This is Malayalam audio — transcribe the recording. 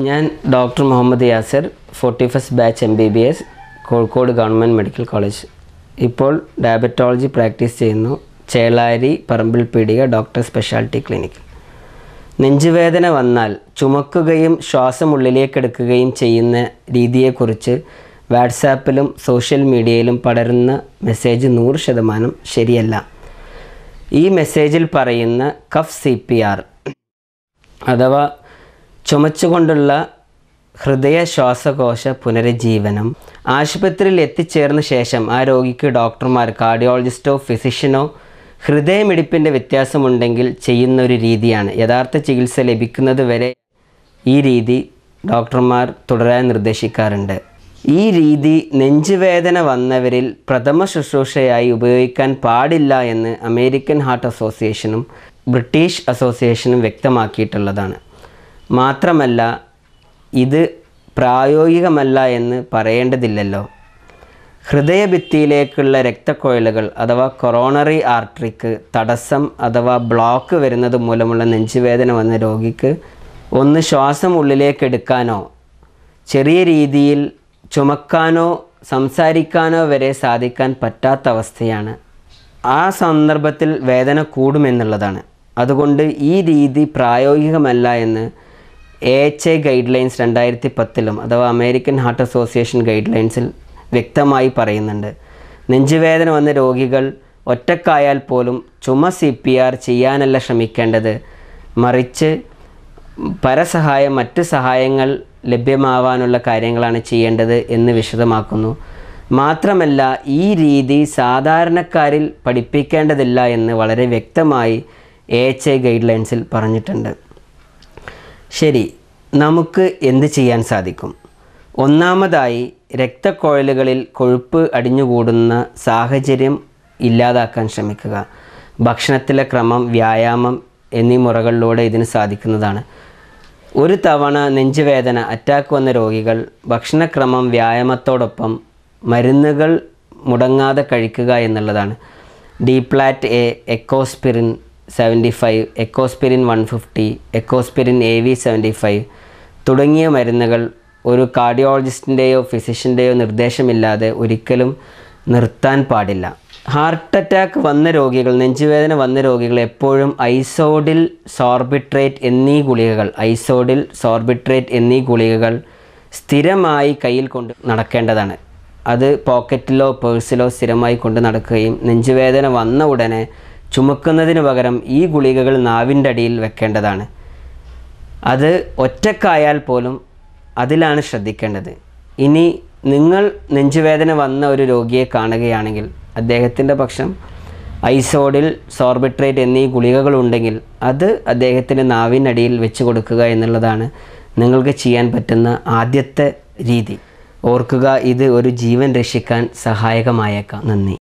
ഞാൻ doctor Muhammad Yasar forty first batch M B B S Kozhikode government medical college. ഇപ്പോൾ ഡയബറ്റോളജി പ്രാക്ടീസ് ചെയ്യുന്നു. Chelari Parambil Peedika doctor speciality clinic നെഞ്ചുവേദന വന്നാൽ ചുമക്കുകയും ശ്വാസം ഉള്ളിലേക്കെടുക്കുകയും ചെയ്യുന്ന രീതിയെക്കുറിച്ച് വാട്സാപ്പിലും സോഷ്യൽ മീഡിയയിലും പടരുന്ന മെസ്സേജ് നൂറ് ശതമാനം ശരിയല്ല. ഈ മെസ്സേജിൽ പറയുന്ന കഫ് സി പി ആർ അഥവാ ചുമച്ചുകൊണ്ടുള്ള ഹൃദയ ശ്വാസകോശ പുനരുജ്ജീവനം. ആശുപത്രിയിൽ എത്തിച്ചേർന്ന ശേഷം ആ രോഗിക്ക് ഡോക്ടർമാർ കാർഡിയോളജിസ്റ്റോ ഫിസിഷ്യനോ ഹൃദയമിടിപ്പിന്റെ വ്യത്യാസമുണ്ടെങ്കിൽ ചെയ്യുന്ന ഒരു രീതിയാണ്. യഥാർത്ഥ ചികിത്സ ലഭിക്കുന്നത് വരെ ഈ രീതി ഡോക്ടർമാർ തുടരാൻ നിർദ്ദേശിക്കാറുണ്ട്. ഈ രീതി നെഞ്ചുവേദന വന്നവരിൽ പ്രഥമ ശുശ്രൂഷയായി ഉപയോഗിക്കാൻ പാടില്ല എന്ന് അമേരിക്കൻ ഹാർട്ട് അസോസിയേഷനും ബ്രിട്ടീഷ് അസോസിയേഷനും വ്യക്തമാക്കിയിട്ടുള്ളതാണ്. മാത്രമല്ല ഇത് പ്രായോഗികമല്ല എന്ന് പറയേണ്ടതില്ലല്ലോ. ഹൃദയഭിത്തിയിലേക്കുള്ള രക്തക്കുഴലുകൾ അഥവാ കൊറോണറി ആർട്ടറിക്ക് തടസ്സം അഥവാ ബ്ലോക്ക് വരുന്നത് മൂലമുള്ള നെഞ്ചുവേദന വന്ന രോഗിക്ക് ഒന്ന് ശ്വാസം ഉള്ളിലേക്കെടുക്കാനോ ചെറിയ രീതിയിൽ ചുമക്കാനോ സംസാരിക്കാനോ വരെ സാധിക്കാൻ പറ്റാത്ത അവസ്ഥയാണ്. ആ സന്ദർഭത്തിൽ വേദന കൂടുമെന്നുള്ളതാണ്. അതുകൊണ്ട് ഈ രീതി പ്രായോഗികമല്ല എന്ന് എച്ച് ഐ ഗൈഡ് ലൈൻസ് രണ്ടായിരത്തി പത്തിലും അഥവാ അമേരിക്കൻ ഹാർട്ട് അസോസിയേഷൻ ഗൈഡ് ലൈൻസിൽ വ്യക്തമായി പറയുന്നുണ്ട്. നെഞ്ചുവേദന വന്ന രോഗികൾ ഒറ്റക്കായാൽ പോലും ചുമ സി പി ആർ ചെയ്യാനല്ല ശ്രമിക്കേണ്ടത്. മറിച്ച് പരസഹായം മറ്റ് സഹായങ്ങൾ ലഭ്യമാവാനുള്ള കാര്യങ്ങളാണ് ചെയ്യേണ്ടത് എന്ന് വിശദമാക്കുന്നു. മാത്രമല്ല ഈ രീതി സാധാരണക്കാരിൽ പഠിപ്പിക്കേണ്ടതില്ല എന്ന് വളരെ വ്യക്തമായി എ എച്ച് ഐ ഗൈഡ് ലൈൻസിൽ പറഞ്ഞിട്ടുണ്ട്. ശരി നമുക്ക് എന്ത് ചെയ്യാൻ സാധിക്കും? ഒന്നാമതായി രക്തക്കുഴലുകളിൽ കൊഴുപ്പ് അടിഞ്ഞുകൂടുന്ന സാഹചര്യം ഇല്ലാതാക്കാൻ ശ്രമിക്കുക. ഭക്ഷണത്തിലെ ക്രമം വ്യായാമം എന്നീ മുറകളിലൂടെ ഇതിന് സാധിക്കുന്നതാണ്. ഒരു തവണ നെഞ്ചുവേദന അറ്റാക്ക് വന്ന രോഗികൾ ഭക്ഷണക്രമം വ്യായാമത്തോടൊപ്പം മരുന്നുകൾ മുടങ്ങാതെ കഴിക്കുക എന്നുള്ളതാണ്. Deplatt A Ecosprin seventy five Ecosprin one fifty Ecosprin A V seventy five തുടങ്ങിയ മരുന്നുകൾ ഒരു കാർഡിയോളജിസ്റ്റിന്റെയോ ഫിസിഷ്യന്റെയോ നിർദ്ദേശമില്ലാതെ ഒരിക്കലും നിർത്താൻ പാടില്ല. ഹാർട്ട് അറ്റാക്ക് വന്ന രോഗികൾ നെഞ്ചുവേദന വന്ന രോഗികൾ എപ്പോഴും ഐസോഡിൽ സോർബിട്രേറ്റ് എന്നീ ഗുളികകൾ ഐസോഡിൽ സോർബിട്രേറ്റ് എന്നീ ഗുളികകൾ സ്ഥിരമായി കയ്യിൽ കൊണ്ട് നടക്കേണ്ടതാണ്. അത് പോക്കറ്റിലോ പേഴ്സിലോ സ്ഥിരമായി കൊണ്ട് നടക്കുകയും നെഞ്ചുവേദന വന്ന ഉടനെ ചുമക്കുന്നതിന് പകരം ഈ ഗുളികകൾ നാവിന്റെ അടിയിൽ വെക്കേണ്ടതാണ്. അത് ഒറ്റക്കായാൽ പോലും അതിലാണ് ശ്രദ്ധിക്കേണ്ടത്. ഇനി നിങ്ങൾ നെഞ്ചുവേദന വന്ന ഒരു രോഗിയെ കാണുകയാണെങ്കിൽ അദ്ദേഹത്തിന്റെ പക്ഷം ഐസോഡിൽ സോർബിട്രേറ്റ് എന്നീ ഗുളികകളുണ്ടെങ്കിൽ അത് അദ്ദേഹത്തിന്റെ നാവിനടിയിൽ വെച്ച് കൊടുക്കുക എന്നുള്ളതാണ് നിങ്ങൾക്ക് ചെയ്യാൻ പറ്റുന്ന ആദ്യത്തെ രീതി. ഓർക്കുക ഇത് ഒരു ജീവൻ രക്ഷിക്കാൻ സഹായകമായേക്കാം. നന്ദി.